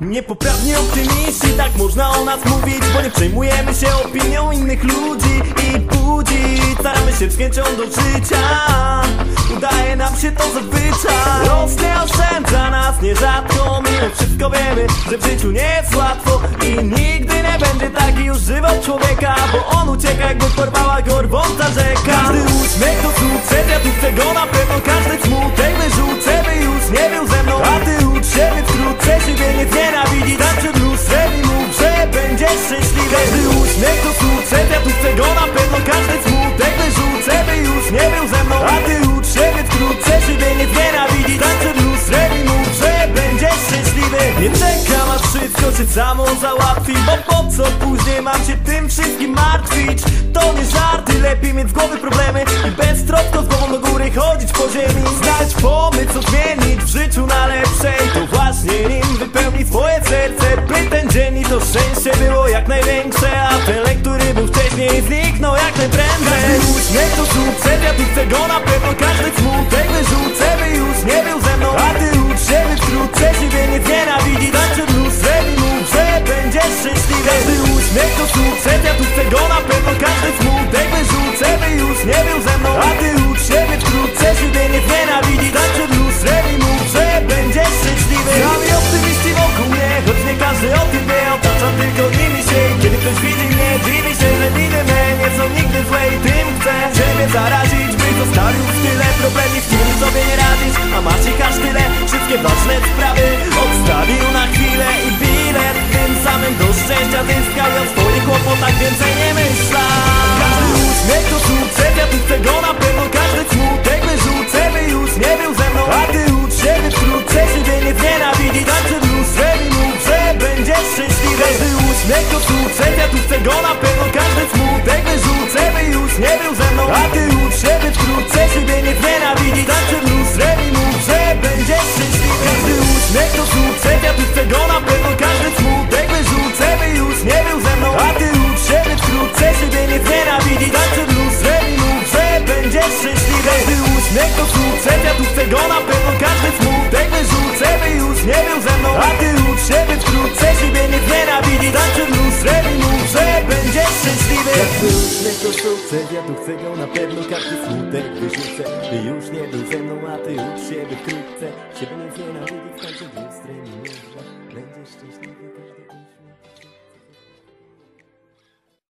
Niepoprawnie optymist nas mówić Bo nie przejmujemy się opinią innych ludzi I budzi, staramy się z chęcią do życia. Udaje nam się to zazwyczaj Los nie oszczędza nas nierzadko Mimo wszystko wiemy, że w życiu nie jest łatwo I nigdy nie będzie taki już żywot człowieka Bo on ucieka jakby porwała go rwąca rzeka. Każdy uśmiech to sukces, ja tu chcę go na pewno Każdy smutek się samo załatwi Bo po co później mam się tym wszystkim martwić? To nie żarty, lepiej mieć z głowy problemy I bez troską z głową do góry chodzić po ziemi. Znać pomysł, co zmienić w życiu na lepsze I to właśnie nim wypełni swoje serce By ten dzień i to szczęście było jak największe. A ten lek, który był wcześniej zniknął jak najprędzej Każdy uśmiech to sukces, ja tu chcę go na pewno Każdy smutek wyrzucę, Z którymi sobie nie radzisz, a ich aż tyle Wszystkie ważne sprawy. Odstawił na chwilę i bilet Tym samym do szczęścia zyskał. I o swoich kłopotach więcej nie myślał Każdy uśmiech to sukces, ja tu chcę go na pewno. Każdy smutek wyrzucę, by już nie był ze mną. A ty ucz siebie wkrótce, siebie nie znienawidzi Tak przed lustrem i mów, że będziesz szczęśliwy. Każdy uśmiech to sukces, ja tu chcę go na pewno na pewno Każdy smutek wyrzucę, by już nie był ze mną. A ty ucz siebie wkrótce, siebie nie znienawidzi Tak przed lustrem i mów, że będziesz szczęśliwy. Każdy uśmiech to sukces, ja tu chcę go na pewno Każdy smutek wyrzucę, by już nie był ze mną. A ty ucz siebie wkrótce, siebie nie znienawidzić. Tak przed lustrem i mów,